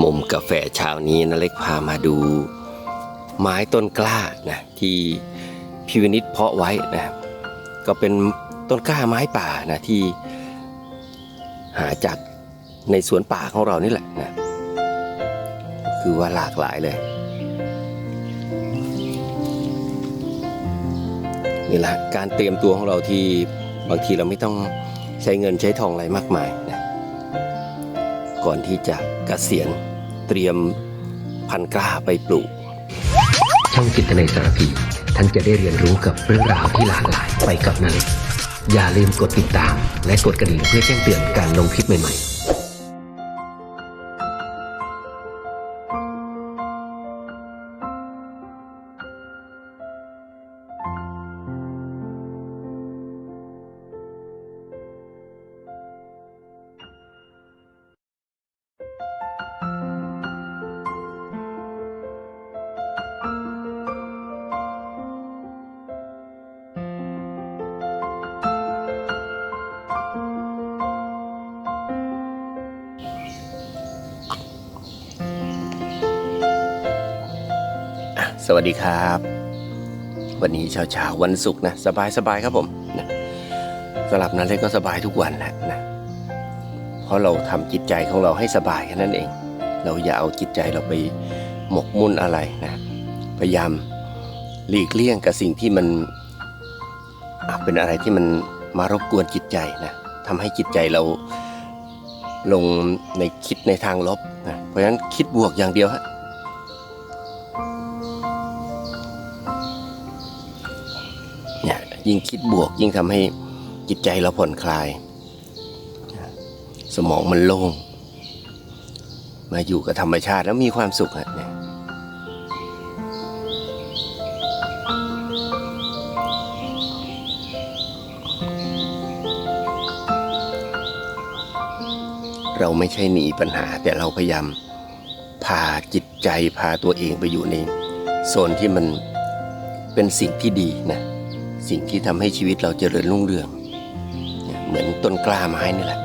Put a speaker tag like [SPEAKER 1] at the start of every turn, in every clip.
[SPEAKER 1] มุมกาแฟเช้านี้นะเล็กพามาดู ไม้ต้นกล้านะที่พิวนิตเพาะไว้นะก็เป็นต้นกล้าไม้ป่านะที่หาจากในสวนป่าของเรานี่แหละนะคือว่าหลากหลายเลยนี่แหละการเตรียมตัวของเราที่บางทีเราไม่ต้องใช้เงินใช้ทองอะไรมากมายนะ ก่อนที่จะกะเกษียณเตรียมพันกล้าไปปลูก
[SPEAKER 2] ช่องจิตในสารพีท่านจะได้เรียนรู้กับเรื่องราวที่หลากหลายไปกับนั้น อย่าลืมกดติดตาม และกดกระดิ่งเพื่อแจ้งเตือนการลงคลิปใหม่ๆ
[SPEAKER 1] สวัสดีครับ วันนี้เช้าเช้าๆวันศุกร์นะ สบายสบายครับผมนะสำหรับนั้นเล็กก็สบายทุกวันแหละนะเพราะเราทำจิตใจของเราให้สบายแค่นั้นเอง เราอย่าเอาจิตใจเราไปหมกมุ่นอะไรนะพยายามหลีกเลี่ยงกับสิ่งที่มันเป็นอะไรที่มันมารบกวนจิตใจนะทำให้จิตใจเราลงในคิดในทางลบนะเพราะฉะนั้นคิดบวกอย่างเดียวฮะ ยิ่งคิดบวก ยิ่งทำให้จิตใจเราผ่อนคลาย สมองมันโล่ง มาอยู่กับธรรมชาติแล้วมีความสุขฮะเนี่ยเราไม่ใช่หนีปัญหาแต่เราพยายามพาจิตใจพาตัวเองไปอยู่ในโซนที่มันเป็นสิ่งที่ดีนะ สิ่งที่ทำให้ชีวิตเราเจริญรุ่งเรือง เหมือนต้นกล้าไม้นี่แหละ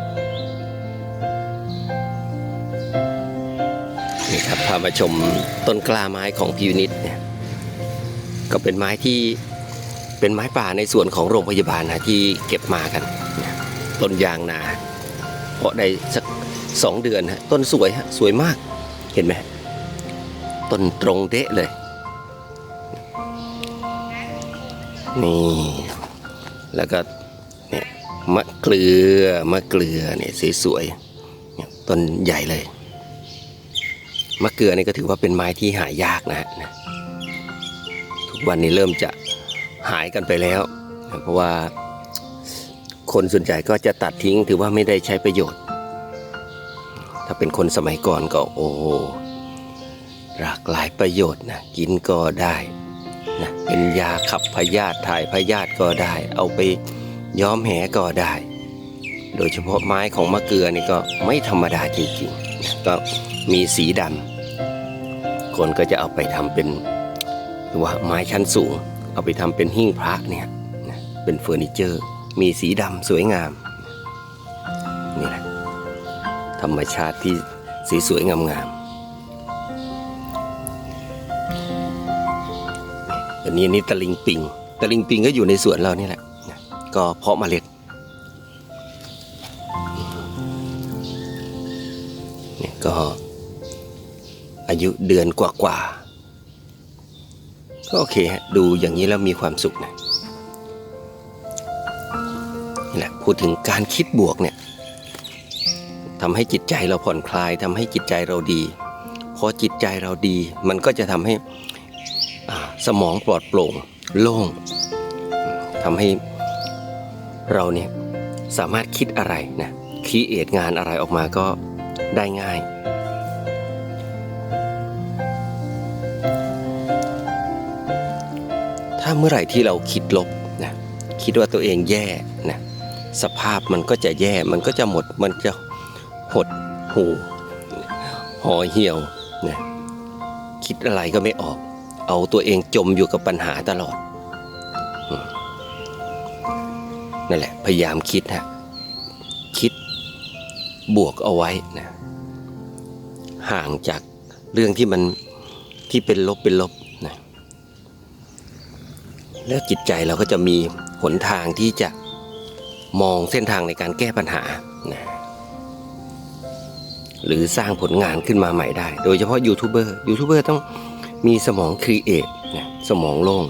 [SPEAKER 1] นี่ครับพามาชมต้นกล้าไม้ของพิวนิดเนี่ยก็เป็นไม้ที่เป็นไม้ป่าในส่วนของโรงพยาบาลนะที่เก็บมากัน ต้นยางนาเพราะได้สักสองเดือนฮะต้นสวยฮะสวยมากเห็นไหมต้นตรงเดะเลย นี่ แล้วก็เนี่ยมะเกลือมะเกลือเนี่ยสวยๆต้นใหญ่เลยมะเกลือนี่ก็ถือว่าเป็นไม้ที่หายากนะฮะทุกวันนี้เริ่มจะหายกันไปแล้ว เพราะว่าคนส่วนใหญ่ก็จะตัดทิ้งถือว่าไม่ได้ใช้ประโยชน์ ถ้าเป็นคนสมัยก่อนก็โอ้โหหลากหลายประโยชน์นะกินก็ได้ นะเป็นยาขับพยาธิถ่ายพยาธิก็ได้ เอาไปย้อมแหก็ได้ โดยเฉพาะไม้ของมะเกลือนี่ก็ไม่ธรรมดาจริงๆนะก็มีสีดำคนก็จะเอาไปทำเป็นว่าไม้ชั้นสูง เอาไปทำเป็นหิ้งพระเนี่ยนะเป็นเฟอร์นิเจอร์ มีสีดำสวยงามนี่แหละธรรมชาติที่สีสวยงามๆ อันนี้นี่ตะลิงปิงตะลิงปิงก็อยู่ในสวนเรานี่แหละก็เพาะเมล็ดนี่ก็อายุเดือนกว่าๆก็โอเคฮะดูอย่างนี้แล้วมีความสุขนะนี่แหละพูดถึงการคิดบวกเนี่ยทำให้จิตใจเราผ่อนคลายทำให้จิตใจเราดีพอจิตใจเราดี มันก็จะทำให้ สมองปลอดโปร่ง โล่งทำให้เราเนี่ยสามารถคิดอะไรนะคีเอทงานอะไรออกมาก็ได้ง่าย ถ้าเมื่อไหร่ที่เราคิดลบนะคิดว่าตัวเองแย่นะสภาพมันก็จะแย่มันก็จะหมดมันจะหดหูห่อเหี่ยวนะคิดอะไรก็ไม่ออก เอาตัวเองจมอยู่กับปัญหาตลอด นั่นแหละ พยายามคิดฮะคิดบวกเอาไว้นะห่างจากเรื่องที่มันที่เป็นลบเป็นลบนะแล้วจิตใจเราก็จะมีหนทางที่จะมองเส้นทางในการแก้ปัญหานะหรือสร้างผลงานขึ้นมาใหม่ได้ โดยเฉพาะยูทูบเบอร์ยูทูบเบอร์ต้อง มีสมองครีเอทนะสมองโล่ง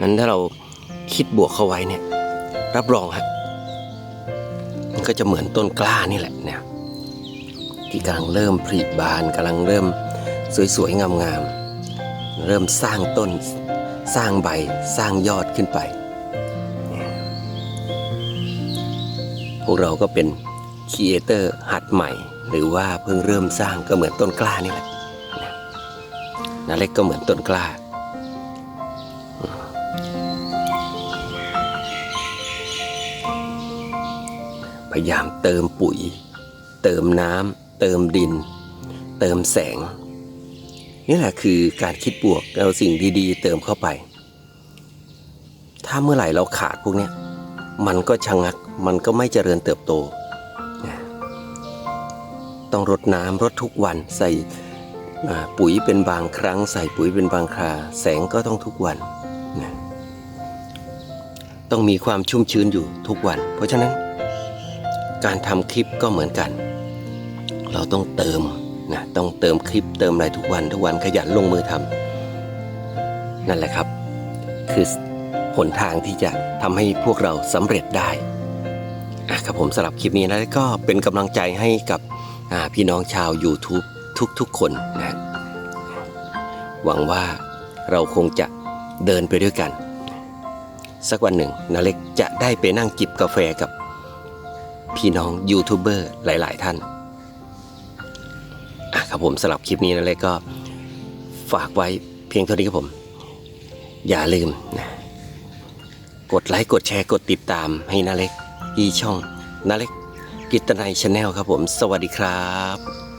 [SPEAKER 1] นั้นถ้าเราคิดบวกเข้าไว้เนี่ย รับรองฮะมันก็จะเหมือนต้นกล้านี่แหละเนี่ยที่กำลังเริ่มผลิบานกำลังเริ่มสวยๆงามๆเริ่มสร้างต้นสร้างใบสร้างยอดขึ้นไป พวกเราก็เป็นครีเอเตอร์หัดใหม่ หรือว่าเพิ่งเริ่มสร้างก็เหมือนต้นกล้านี่แหละ นาเล็กก็เหมือนต้นกล้า พยายามเติมปุ๋ย เติมน้ำเติมดิน เติมแสง นี่แหละคือการคิดบวกเอาสิ่งดีๆ เติมเข้าไป ถ้าเมื่อไหร่เราขาดพวกนี้มันก็ชะงักมันก็ไม่เจริญเติบโต ต้องรดน้ำรดทุกวันใส่ ปุ๋ยเป็นบางครั้ง ใส่ปุ๋ยเป็นบางครา แสงก็ต้องทุกวันนะต้องมีความชุ่มชื้นอยู่ทุกวัน เพราะฉะนั้น การทำคลิปก็เหมือนกัน เราต้องเติมนะต้องเติมคลิปเติมอะไรทุกวันทุกวันขยันลงมือทำนั่นแหละครับ คือหนทางที่จะทำให้พวกเราสำเร็จได้ครับผมสำหรับคลิปนี้นะก็เป็นกำลังใจให้กับพี่น้องชาว YouTube ทุกๆคนนะหวังว่าเราคงจะเดินไปด้วยกัน สักวันหนึ่งนาเล็กจะได้ไปนั่งจิบกาแฟกับ พี่น้องยูทูบเบอร์หลาย ๆ ท่านครับผมสำหรับคลิปนี้นะเลยก็ฝากไว้เพียงเท่านี้ครับผม อย่าลืมนะกดไลค์กดแชร์กดติดตามให้นาเล็กที่ช่องนาเล็กกิตนายชาแนลครับผม สวัสดีครับ